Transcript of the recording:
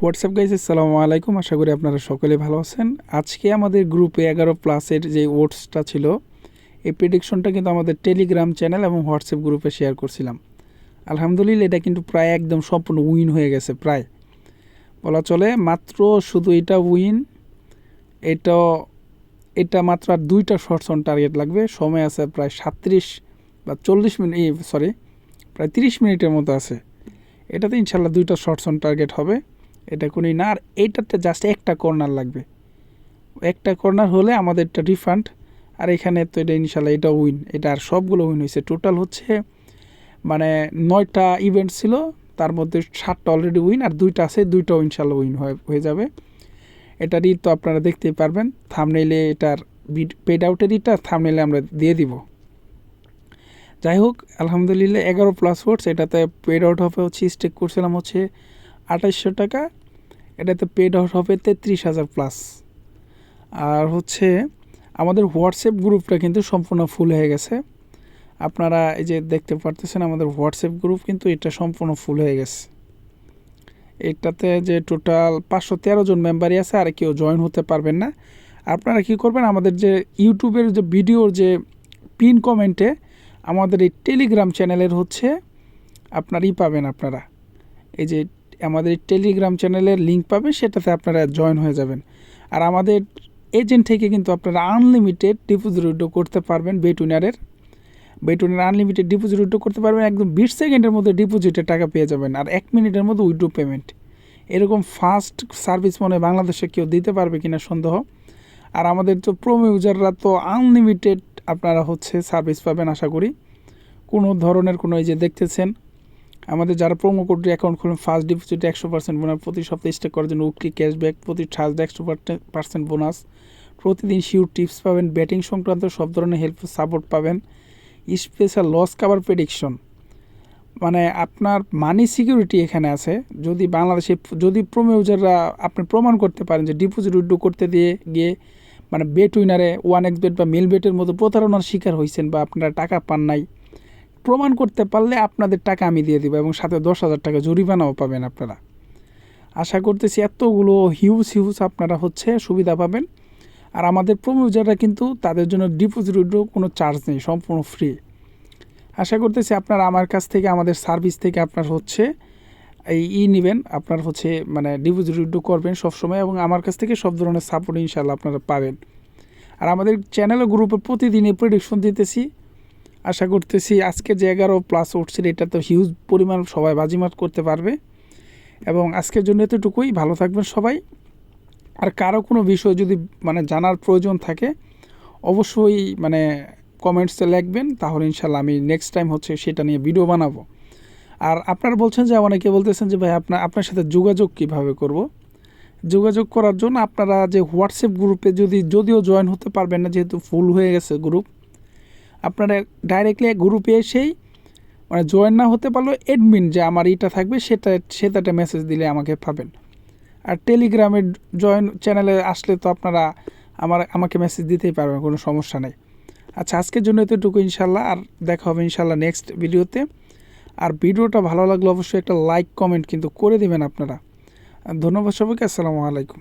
WhatsApp guys আসসালামু আলাইকুম আশা করি আপনারা সকলে ভালো আছেন। আজকে আমাদের গ্রুপে এগারো প্লাসের যে ওটসটা ছিল, এই প্রেডিকশনটা কিন্তু আমাদের টেলিগ্রাম চ্যানেল এবং হোয়াটসঅ্যাপ গ্রুপে শেয়ার করছিলাম। আলহামদুলিল্লাহ, এটা কিন্তু প্রায় একদম সম্পূর্ণ উইন হয়ে গেছে, প্রায়। বলা চলে, মাত্র শুধু এটা উইন এটা এটা মাত্র আর দুইটা শর্টস অন টার্গেট লাগবে। সময় আছে প্রায় সাত্রিশ বা চল্লিশ মিনিট সরি প্রায় তিরিশ মিনিটের মতো আছে। এটাতে ইনশাল্লাহ দুইটা শর্টস অন টার্গেট হবে। এটা কোনই না, আর এইটাতে জাস্ট একটা কর্নার লাগবে। একটা কর্নার হলে আমাদেরটা রিফান্ড আর এখানে তো এটা ইনশাল্লাহ এটা উইন এটা আর সবগুলো উইন হয়েছে। টোটাল হচ্ছে মানে নয়টা ইভেন্ট ছিল, তার মধ্যে সাতটা অলরেডি উইন আর দুইটা আছে, দুইটাও ইনশাল্লাহ উইন হয়ে যাবে। এটারই তো আপনারা দেখতেই পারবেন থামনেইলে এটার পেড আউটের ইটা থামনেইলে আমরা দিয়ে দিব। যাই হোক, আলহামদুলিল্লাহ, এগারো প্লাস ওয়ার্ডস এটাতে পেড আউট হবে হচ্ছে স্টেক করছিলাম হচ্ছে আঠাইশশো টাকা, এটাতে পেড হবে তেত্রিশ হাজার প্লাস আর হচ্ছে আমাদের হোয়াটসঅ্যাপ গ্রুপটা কিন্তু সম্পূর্ণ ফুল হয়ে গেছে। আপনারা এই যে দেখতে পারতেছেন, আমাদের হোয়াটসঅ্যাপ গ্রুপ কিন্তু এটা সম্পূর্ণ ফুল হয়ে গেছে। এটাতে যে টোটাল পাঁচশো তেরো জন মেম্বারই আছে, আর কেউ জয়েন হতে পারবেন না। আপনারা কি করবেন, আমাদের যে ইউটিউবের যে ভিডিওর যে পিন কমেন্টে আমাদের এই টেলিগ্রাম চ্যানেলের হচ্ছে আপনারই পাবেন আপনারা। এই যে আমাদের টেলিগ্রাম চ্যানেলের লিঙ্ক পাবেন সেটাতে আপনারা জয়েন হয়ে যাবেন। আর আমাদের এজেন্ট থেকে কিন্তু আপনারা আনলিমিটেড ডিপোজিট উইড্রো করতে পারবেন বেটুনারের বেটুনের আনলিমিটেড ডিপোজিট উইড্রো করতে পারবেন, একদম বিশ সেকেন্ডের মধ্যে ডিপোজিটে টাকা পেয়ে যাবেন, আর এক মিনিটের মধ্যে উইড্রো পেমেন্ট এরকম ফাস্ট সার্ভিস মনে বাংলাদেশে কেউ দিতে পারবে কিনা সন্দেহ। আর আমাদের তো প্রোমো ইউজাররা তো আনলিমিটেড আপনারা হচ্ছে সার্ভিস পাবেন, আশা করি। কোনো ধরনের কোনো এই যে দেখতেছেন আমাদের যারা প্রোমো কোডটি অ্যাকাউন্ট খুলুন ফার্স্ট ডিপোজিটে একশো পার্সেন্ট বোনাস প্রতি সপ্তাহে স্টেক করার জন্য উক্তি ক্যাশব্যাক প্রতি থার্সডে একশো পার্সেন্ট বোনাস প্রতিদিন শিওর টিপস পাবেন ব্যাটিং সংক্রান্ত সব ধরনের হেল্প সাপোর্ট পাবেন। স্পেশাল লস কাভার প্রেডিকশন মানে আপনার মানি সিকিউরিটি এখানে আছে। যদি বাংলাদেশে, যদি প্রোমো ইউজাররা আপনি প্রমাণ করতে পারেন যে ডিপোজিট উইড্রো করতে দিয়ে গিয়ে মানে বেট উইনারে ওয়ান এক্স বেট বা মিল বেটের মতো প্রতারণার শিকার হয়েছেন বা আপনারা টাকা পান নাই প্রমাণ করতে পারলে আপনাদের টাকা আমি দিয়ে দেবো এবং সাথে দশ হাজার টাকা জরিমানাও পাবেন আপনারা। আশা করতেছি এতগুলো হিউজ হিউজ আপনারা হচ্ছে সুবিধা পাবেন। আর আমাদের প্রমোজাররা কিন্তু তাদের জন্য ডিপোজিট উইড্রো কোনো চার্জ নেই, সম্পূর্ণ ফ্রি আশা করতেছি আপনারা আমার কাছ থেকে, আমাদের সার্ভিস থেকে আপনার হচ্ছে এই ই নেবেন, আপনার হচ্ছে মানে ডিপোজিট উইড্রো করবেন সবসময় এবং আমার কাছ থেকে সব ধরনের সাপোর্ট ইনশাল্লাহ আপনারা পাবেন। আর আমাদের চ্যানেল গ্রুপে প্রতিদিনই প্রেডিকশন দিতেছি। আশা করতেছি আজকে যে এগারো প্লাস উঠছিল এটা তো হিউজ পরিমাণ সবাই বাজিমাত করতে পারবে। এবং আজকের জন্য এতটুকুই, ভালো থাকবেন সবাই। আর কারও কোনো বিষয় যদি মানে জানার প্রয়োজন থাকে, অবশ্যই মানে কমেন্টসে লিখবেন, তাহলে ইনশাল্লাহ আমি নেক্সট টাইম হচ্ছে সেটা নিয়ে ভিডিও বানাবো। আর আপনারা বলছেন যে, অনেকে বলতেছেন যে, ভাই আপনার আপনার সাথে যোগাযোগ কীভাবে করব। যোগাযোগ করার জন্য আপনারা যে হোয়াটসঅ্যাপ গ্রুপে যদি, যদিও জয়েন হতে পারবেন না, যেহেতু ফুল হয়ে গেছে গ্রুপ আপনারা ডাইরেক্টলি গ্রুপে এসেই মানে জয়েন না হতে পারলেও অ্যাডমিন যে আমার ইটা থাকবে সেটা, সেটাতে মেসেজ দিলে আমাকে পাবেন। আর টেলিগ্রামের জয়েন চ্যানেলে আসলে তো আপনারা আমার, আমাকে মেসেজ দিতেই পারবেন, কোনো সমস্যা নেই। আচ্ছা আজকের জন্য এতটুকু ইনশাল্লাহ, আর দেখা হবে ইনশাল্লাহ নেক্সট ভিডিওতে আর ভিডিওটা ভালো লাগলে অবশ্যই একটা লাইক কমেন্ট কিন্তু করে দেবেন আপনারা। ধন্যবাদ সবাইকে, আসসালামু আলাইকুম।